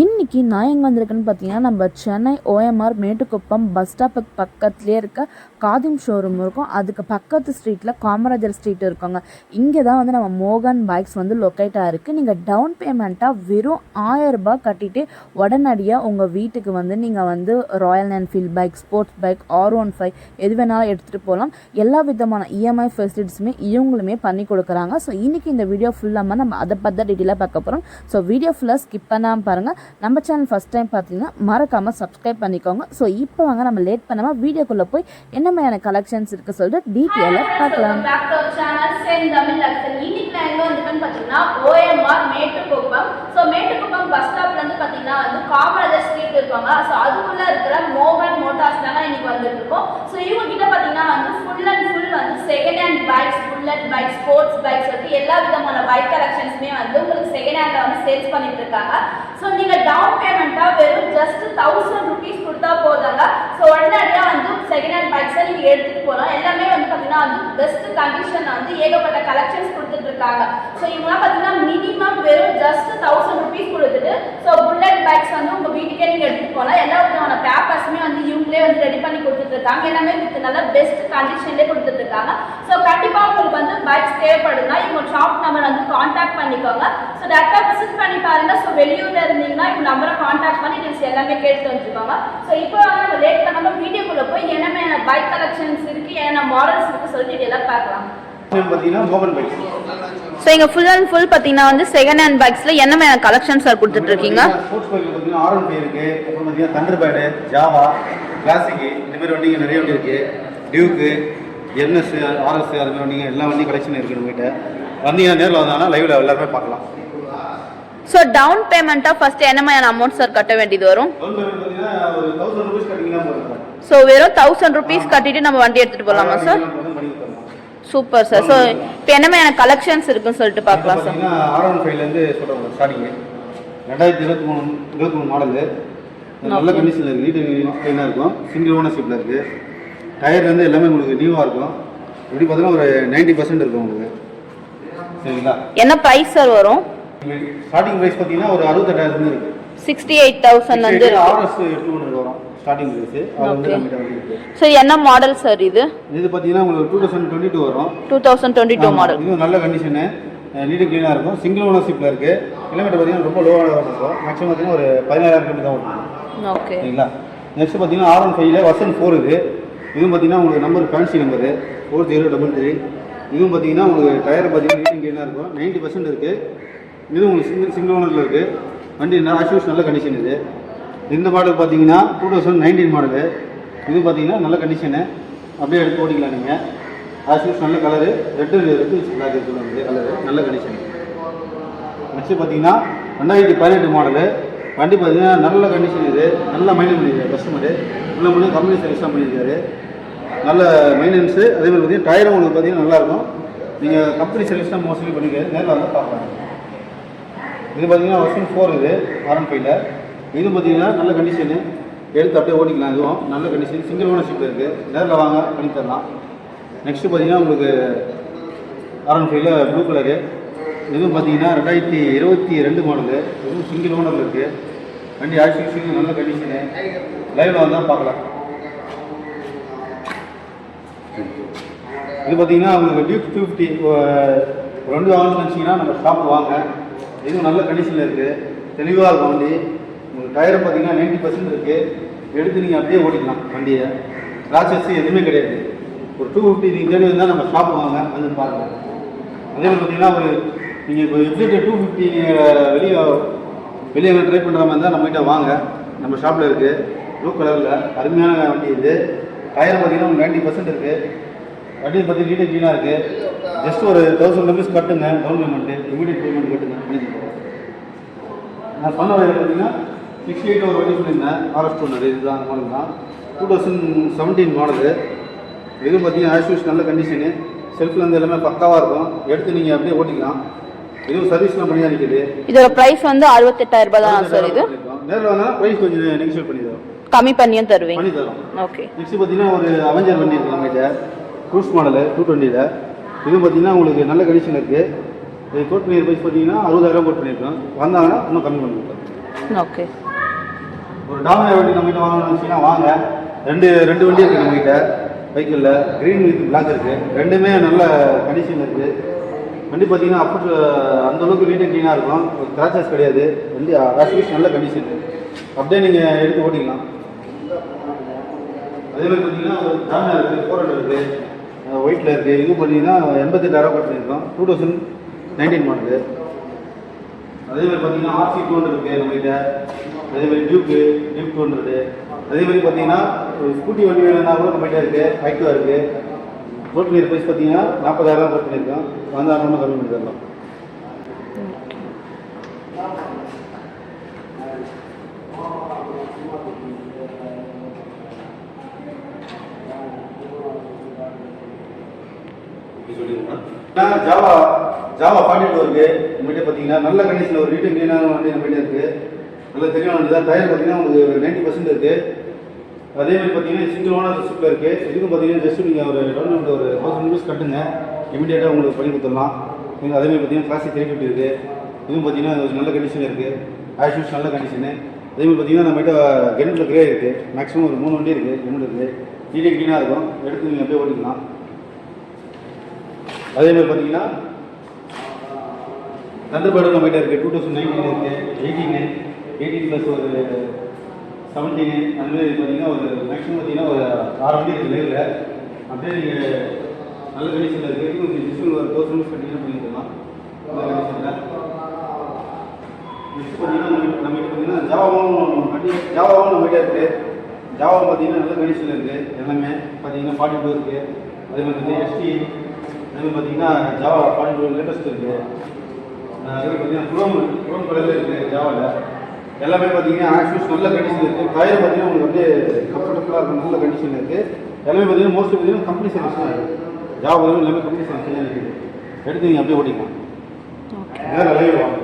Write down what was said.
இன்னைக்கு நான் எங்கே வந்திருக்கேன்னு பார்த்தீங்கன்னா நம்ம சென்னை ஓஎம்ஆர் மேட்டுக்குப்பம் பஸ் ஸ்டாப்புக்கு பக்கத்துலேயே இருக்க காதிம் ஷோரூம் இருக்கும். அதுக்கு பக்கத்து ஸ்ட்ரீட்டில் காமராஜர் ஸ்ட்ரீட் இருக்குங்க. இங்கே தான் வந்து நம்ம மோகன் பைக்ஸ் வந்து லொக்கேட்டாக இருக்குது நீங்கள் டவுன் பேமெண்ட்டாக வெறும் ஆயரரூபா கட்டிட்டு உடனடியாக உங்கள் வீட்டுக்கு வந்து நீங்கள் வந்து Royal Enfield bike sports bike R one five எது வேணாலும் எடுத்துகிட்டு போகலாம் எல்லா விதமான இஎம்ஐ ஃபெசிலிட்டிஸுமே இவங்களுமே பண்ணி கொடுக்குறாங்க. ஸோ இன்றைக்கி இந்த வீடியோ ஃபுல்லாமல் நம்ம அதை பற்றி டீட்டெயிலாக பார்க்க போகிறோம் ஸோ வீடியோ ஃபுல்லாக ஸ்கிப் பண்ணாமல் பாருங்கள் நம்ம சேனல் ஃபஸ்ட் டைம் பார்த்தீங்கன்னா மறக்காமல் சப்ஸ்கிரைப் பண்ணிக்கோங்க. ஸோ இப்போ வாங்க நம்ம லேட் பண்ணாமல் வீடியோக்குள்ளே போய் என்ன மாதிரியான கலெக்ஷன்ஸ் இருக்குது சொல்லிட்டு டீட்டெயிலாக பார்க்கலாம். OMR Mettukuppam so Mettukuppam bus ஸ்டாப்ல இருந்து பாத்தீங்கன்னா வந்து காமராஜர் ஸ்ட்ரீட் இருப்பாங்க. ஸோ அதுக்குள்ள இருக்கிற மோகன் மோட்டார்ஸ் தாங்க இன்னைக்கு வந்துட்டு இருக்கோம். ஸோ இவங்க கிட்ட பாத்தீங்கன்னா வந்து ஃபுல் அண்ட் ஃபுல் வந்து second hand bikes bullet bike sports bikes வந்து எல்லா விதமான பைக் கலெக்ஷன்ஸுமே வந்து உங்களுக்கு செகண்ட் ஹேண்ட்ல வந்து சேல்ஸ் பண்ணிட்டு இருக்காங்க. ஸோ நீங்கள் டவுன் பேமெண்ட்டாக வெறும் ஜஸ்ட் தௌசண்ட் ருபீஸ் கொடுத்தா போதாங்க ஸோ உடனடியாக வந்து செகண்ட் ஹேண்ட் பைக்ஸை நீங்கள் எடுத்துகிட்டு போகலாம் எல்லாமே வந்து பார்த்தீங்கன்னா வந்து பெஸ்ட் கண்டிஷனில் வந்து ஏகப்பட்ட கலெக்ஷன்ஸ் கொடுத்துட்டு இருக்காங்க. ஸோ இவங்களாம் பார்த்தீங்கன்னா மினிமம் வெறும் ஜஸ்ட் தௌசண்ட் ருபீஸ் கொடுத்துட்டு ஸோ புல்லட் பைக்ஸ் வந்து உங்கள் வீட்டுக்கே நீங்கள் எடுத்துகிட்டு போகலாம் எல்லா விதமான பேப்பர்ஸுமே வந்து இவங்களே வந்து ரெடி பண்ணி கொடுத்துட்டு இருக்காங்க. எல்லாமே வித் நல்ல பெஸ்ட் கண்டிஷன்லேயே கொடுத்துட்டு இருக்காங்க ஸோ கண்டிப்பாக உங்களுக்கு வந்து பைக்ஸ் தேவைப்படுதுன்னா இவங்க ஷாப் நம்பர் வந்து காண்டாக்ட் பண்ணிக்கோங்க. ஸோ டேரெக்டாக விசிட் பண்ணி பாருங்க. ஸோ வெளியூர்ல இருந்தீங்கன்னா இவங்க நம்பரை காண்டாக்ட் பண்ணி டீல்ஸ் எல்லாமே கேட்டு வச்சுக்கோங்க ஸோ இப்போ வந்து நம்ம லேட் பண்ணாமல் வீடியோக்குள்ளே போய் என்னென்ன பைக் கலெக்ஷன்ஸ் இருக்குது என்னென்ன மாடல்ஸ் இருக்குது சொல்லிட்டு இதெல்லாம் பார்க்கலாம். ஸோ இங்கே ஃபுல் அண்ட் ஃபுல் பார்த்தீங்கன்னா வந்து செகண்ட் ஹேண்ட் பைக்ஸில் என்ன கலெக்ஷன்ஸ் சார் கொடுத்துட்டு இருக்கீங்க ஸ்போர்ட்ஸ் பைக்கில் பார்த்தீங்கன்னா ஆர் ஒன் ஃபைவ் இருக்கு. அப்புறம் பார்த்தீங்கன்னா தண்டர் பேடு ஜாவா கிளாசிக்கு இந்த மாதிரி வண்டிங்க நிறைய வண்டி இருக்கு. டியூக்கு என்எஸ் ஆர்எஸ் அது மாதிரி வண்டிங்க எல்லா வண்டியும் கலெக்ஷன் இருக்கு நம்மகிட்ட. வந்தீங்கன்னா நேரில் வந்தாங்கன்னா லைவ்ல எல்லாருமே பார்க்கலாம். ஸோ டவுன் பேமெண்ட்டாக ஃபஸ்ட்டு என்ன மாதிரியான அமௌண்ட் சார் கட்ட வேண்டியது வரும்? ஸோ வெறும் தௌசண்ட் ருபீஸ் கட்டிட்டு நம்ம வண்டி எடுத்துகிட்டு போகலாமா சார் சூப்பர் சார் ஸோ இப்போ என்ன மாதிரியான கலெக்ஷன்ஸ் இருக்குன்னு சொல்லிட்டு பார்க்கலாம் சார் ஆர் ஒன் ஃபைவ்லேருந்து சொல்கிறோம் ஸ்டார்டிங்கு ரெண்டாயிரத்தி இருபத்தி மூணு இருபத்தி மூணு மாடலு நல்ல. கண்டிஷனில் இருக்குது நீட்டு க்ளீனாக இருக்கும். சிங்கிள் ஓனர்ஷிப்பில் இருக்குது டயர் வந்து எல்லாமே உங்களுக்கு நியூவாக இருக்கும். எப்படி பார்த்தீங்கன்னா ஒரு நைன்ட்டி பர்சன்ட் இருக்கும் உங்களுக்கு. சரிங்களா? என்ன ப்ரைஸ் சார் வரும்? ஸ்டார்டிங் ப்ரைஸ் பார்த்தீங்கன்னா ஒரு அறுபத்தெட்டாயிரம் இருக்குது சிக்ஸ்டி எயிட் தௌசண்ட் வந்து ஆர்எஸ் எட்டு ஒன்று வரும். ஸ்டார்டிங் ப்ரைஸ் அது வந்து இருக்கு. என்ன மாடல் சார் இது? இது பார்த்தீங்கன்னா உங்களுக்கு டூ தௌசண்ட் டுவெண்ட்டி டூ வரும் two thousand twenty two model இதுவும் நல்ல கண்டிஷனு நீட்டு க்ளீனாக இருக்கும். சிங்கிள் ஓனர்ஷிப்பில் இருக்குது கிலோமீட்டர் பார்த்தீங்கன்னா ரொம்ப லோவாக இருக்கும். மேக்ஸிமம் பார்த்தீங்கன்னா ஒரு பதினாயிரம் கிலோமீட்டர் தான் ஓட்டணும் ஓகே சரிங்களா? நெக்ஸ்ட் பார்த்தீங்கன்னா ஆர் ஒன் ஃபைவ்ல வசன் ஃபோர் இது. இதுவும் பார்த்தீங்கன்னா உங்களுக்கு number fancy number four zero double three இதுவும் பார்த்தீங்கன்னா உங்களுக்கு டயர் பார்த்தீங்கன்னா ரீட்டிங் க்ளீனாக இருக்கும். நைன்ட்டி பர்சன்ட் இருக்குது இதுவும் உங்களுக்கு சிங்கிள் சிங்கிள் ஓனரில் இருக்குது வண்டி ஆஷூஸ் நல்ல கண்டிஷன் இது. இந்த மாடல் பார்த்தீங்கன்னா டூ தௌசண்ட் நைன்டீன் மாடலு இது பார்த்தீங்கன்னா நல்ல கண்டிஷனு அப்படியே எடுத்து ஓட்டிக்கலாம் நீங்கள் ஆஷூஸ் நல்ல கலரு ரெட்டு இருக்குது பிளாக் இருக்குது கலரு நல்ல கண்டிஷன் நெக்ஸ்ட் பார்த்தீங்கன்னா ரெண்டாயிரத்தி பதினெட்டு மாடலு வண்டி பார்த்தீங்கன்னா நல்ல கண்டிஷன் இது. நல்ல மைண்ட் பண்ணியிருக்காரு கஸ்டமரு நல்ல பண்ணி கம்பெனி சர்வீஸ்லாம் பண்ணியிருக்காரு. நல்ல மெயின்டெனன்ஸு அதே மாதிரி பார்த்தீங்கன்னா டயரும் உங்களுக்கு பார்த்தீங்கன்னா நல்லாயிருக்கும். நீங்கள் கம்பெனி சர்வீஸ்லாம் மோஸ்ட்லி பண்ணிக்கிறது நேரில் வந்து பார்க்கலாம். இது பார்த்தீங்கன்னா வருஷன் ஃபோர் இது ஆர்என் ஃபைவ்ல இது பார்த்தீங்கன்னா நல்ல கண்டிஷனு எடுத்து அப்படியே ஓட்டிக்கலாம். இதுவும் நல்ல கண்டிஷன் சிங்கிள் ஓனர்ஷிப் இருக்குது நேரில் வாங்க பண்ணி தரலாம். நெக்ஸ்ட்டு பார்த்தீங்கன்னா உங்களுக்கு ஆர்என் ஃபைவ்ல ப்ளூ கலரு இதுவும் பார்த்தீங்கன்னா ரெண்டாயிரத்தி இருபத்தி ரெண்டு மாடலு இதுவும் சிங்கிள் ஓனரில் இருக்குது வண்டி ஆக்சிஷன் நல்ல கண்டிஷனு லைவில் வந்தால் பார்க்கலாம். இது பார்த்தீங்கன்னா உங்களுக்கு டியூக் டூ ஃபிஃப்டி ரெண்டு வாங்கணும்னு நினச்சிங்கன்னா நம்ம ஷாப் வாங்க. இதுவும் நல்ல கண்டிஷனில் இருக்குது தெளிவாக இருக்கும் வண்டி. உங்களுக்கு டயர் பார்த்தீங்கன்னா நைன்ட்டி பர்சன்ட் இருக்குது எடுத்து நீங்கள் அப்படியே ஓட்டிக்கலாம் வண்டியை. ஸ்க்ராச்சஸ் எதுவுமே கிடையாது. ஒரு டூ ஃபிஃப்டி நீங்கள் தேடி இருந்தால் நம்ம ஷாப் வாங்க. வந்து பாருங்கள் அதே மாதிரி பார்த்தீங்கன்னா ஒரு நீங்கள் இப்போ எஃப்ஜெட் டூ ஃபிஃப்டி வெளியே வெளியே ட்ரை பண்ணுற மாதிரி இருந்தால் நம்மகிட்ட வாங்க. நம்ம ஷாப்பில் இருக்குது ப்ளூ கலரில் அருமையான வண்டி இது. டயர் பார்த்தீங்கன்னா நைன்ட்டி பர்சன்ட் இருக்குது வண்டி பற்றி நீட்டாக க்ளீனாக இருக்குது ஜஸ்ட் ஒரு தௌசண்ட் ருபீஸ் கட்டுங்க டவுன் பேமெண்ட்டு இமீடியட் பேமெண்ட் கட்டுங்க. நான் சொன்ன வயதில் பார்த்தீங்கன்னா சிக்ஸ்டி எயிட் ஒரு வண்டி சொல்லியிருந்தேன் ஆர்எஸ் டூனர் இதுதான் மாடல் தான். டூ தௌசண்ட் செவன்டீன் மாடலு இதுவும் பார்த்தீங்கன்னா ஆஷ்யூஸ் நல்ல கண்டிஷனு செல்ஃபில் வந்து எல்லாமே பக்காவாக இருக்கும். எடுத்து நீங்கள் அப்படியே ஓட்டிக்கலாம். இதுவும் சர்வீஸ்லாம் பண்ணி தான் நிற்கிது இதோட ப்ரைஸ் வந்து அறுபத்தெட்டாயிரம் ரூபாய் தான் சார் இது. நேரில் வந்தால் ப்ரைஸ் கொஞ்சம் நெகிஷியேட் பண்ணி தரோம் கம்மி பண்ணியும் தருவீங்க. பண்ணி தரோம். ஓகே நெக்ஸ்ட் பார்த்தீங்கன்னா ஒரு அவெஞ்சர் வண்டி இருக்குது நம்மகிட்ட க்ரூஸ் மாடலு டூ டுவெண்ட்டியில் இது பார்த்தீங்கன்னா உங்களுக்கு நல்ல கண்டிஷன் இருக்குது இது கோட் பண்ணி ப்ரைஸ் பார்த்தீங்கன்னா அறுபதாயிரம் கோட் பண்ணியிருக்கோம். வந்தாங்கன்னா இன்னும் கம்மி பண்ணி கொடுத்தோம் ஓகே ஒரு டாமினர் வண்டி நம்மகிட்ட வாங்கணும்னு நினச்சிங்கன்னா வாங்க. ரெண்டு ரெண்டு வண்டி இருக்குது நம்மகிட்ட வெஹிக்கிளில் க்ரீன் வித் பிளாக் இருக்குது ரெண்டுமே நல்ல கண்டிஷன் இருக்குது வண்டி பார்த்தீங்கன்னா அப்போ அந்த அளவுக்கு நீட் அண்ட் க்ளீனாக இருக்கும். கிராச்சஸ் கிடையாது. வண்டி நல்ல கண்டிஷன் அப்படியே நீங்கள் எடுத்து ஓட்டிக்கலாம். அதே மாதிரி பார்த்தீங்கன்னா ஒரு இருக்குது ஃபோர் ஹண்ட்ரட் இருக்குது ஒயிட்டில் இருக்குது இது பார்த்தீங்கன்னா எண்பத்தெட்டாயிரம் பண்ணியிருக்கோம் டூ தௌசண்ட் நைன்டீன் மாடலு அதே மாதிரி பார்த்தீங்கன்னா ஆர்சி டூ ஹண்ட்ரட் இருக்குது நம்மகிட்ட. அதே மாதிரி டியூக்கு டியூக் டூ ஹண்ட்ரடு அதே மாதிரி பார்த்தீங்கன்னா ஒரு ஸ்கூட்டி வண்டி வேணும்னா கூட நம்மகிட்ட இருக்குது ஃபைட்டுவாக இருக்குது ரோட் கிளியர் ப்ரைஸ் பார்த்தீங்கன்னா நாற்பதாயிரம் போட்டு பண்ணியிருக்கோம் வந்தாயிரம் கம்மி பண்ணி தரலாம். ஜாவா ஜாவா ஃபார்ட்டி இருக்கு. நம்மகிட்ட பார்த்தீங்கன்னா நல்ல கண்டிஷனில் ஒரு ரீட்டன் க்ளீனான வண்டி நம்மகிட்ட இருக்கு நல்லா தெளிவான வண்டி தான் டயர் பார்த்தீங்கன்னா உங்களுக்கு நைன்டி பர்சன்ட் இருக்கு. அதே மாதிரி பார்த்தீங்கன்னா சிங்கிள் ஓனர் ஷிப்பில் இருக்கு. இதுக்கும் பார்த்தீங்கன்னா ஜஸ்ட் நீங்கள் ஒரு டவுன்லோட் ஒரு தௌசண்ட் ருபீஸ் கட்டுங்க. இமீடியட்டாக உங்களுக்கு பண்ணி கொடுத்துடலாம். நீங்கள் அதே மாதிரி பார்த்தீங்கன்னா கிளாசிக் த்ரீ ஃபிஃப்டி இருக்குது இதுவும் பார்த்தீங்கன்னா ஒரு நல்ல கண்டிஷன் இருக்கு. யூஸ் நல்ல கண்டிஷனு அதே மாதிரி பார்த்தீங்கன்னா நம்மகிட்ட கெனட்டில் கிரே இருக்குது மேக்ஸிமம் ஒரு மூணு வண்டி இருக்குது கெனட் இருக்குது டீடெயில் க்ளீனாக இருக்கும். எடுத்து நீங்கள் அப்படியே ஓட்டிக்கலாம். அதே மாதிரி பார்த்தீங்கன்னா தண்டர்பேர்டு நம்மகிட்ட இருக்குது டூ தௌசண்ட் நைன்டீன் இருக்குது எயிட்டீனு எயிட்டீன் ப்ளஸ் ஒரு செவன்டீனு அந்த மாதிரி பார்த்தீங்கன்னா ஒரு மேக்ஸிமம் பார்த்தீங்கன்னா ஒரு ஆறு வண்டி இருக்குது லைவில் அப்படியே நீங்கள் நல்ல கண்டிஷனில் இருக்குது கொஞ்சம் டிஸ்கவுண்ட் ஒரு தௌசண்ட் ருபீஸ் கட்டிங்கன்னா பண்ணிக்கலாம் நல்ல கண்டிஷனில் நெக்ஸ்ட் பார்த்தீங்கன்னா நம்ம பார்த்தீங்கன்னா ஜாவாவும் கண்டி ஜாவாவும் நம்மகிட்ட இருக்குது ஜாவா பார்த்தீங்கன்னா நல்ல கண்டிஷனில் இருக்குது எல்லாமே பார்த்தீங்கன்னா ஃபார்ட்டி டூ இருக்குது அதே மாதிரி எஸ்டி அதே பார்த்தீங்கன்னா ஜாவா ஃபார்ட்டி டூ லேட்டஸ்ட் இருக்குது அதே பார்த்தீங்கன்னா குரோம் குரோம் கலரில் இருக்குது ஜாவாவில் எல்லாமே பார்த்தீங்கன்னா ஆக்சுவல்ஸ் நல்ல கண்டிஷன் இருக்குது டயர் பார்த்தீங்கன்னா உங்களுக்கு வந்து கம்ஃபர்டபுளாக இருக்கும் நல்ல கண்டிஷன் இருக்குது எல்லாமே பார்த்தீங்கன்னா மோஸ்ட்லி பார்த்தீங்கன்னா கம்பெனி சர்வீஸ் தான் இருக்குது ஜாவா எல்லாமே கம்பெனி சர்வீஸ் தான் இருக்குது எடுத்து நீங்கள் அப்படியே ஓட்டிக்கலாம். வேறு லைவ் வாங்க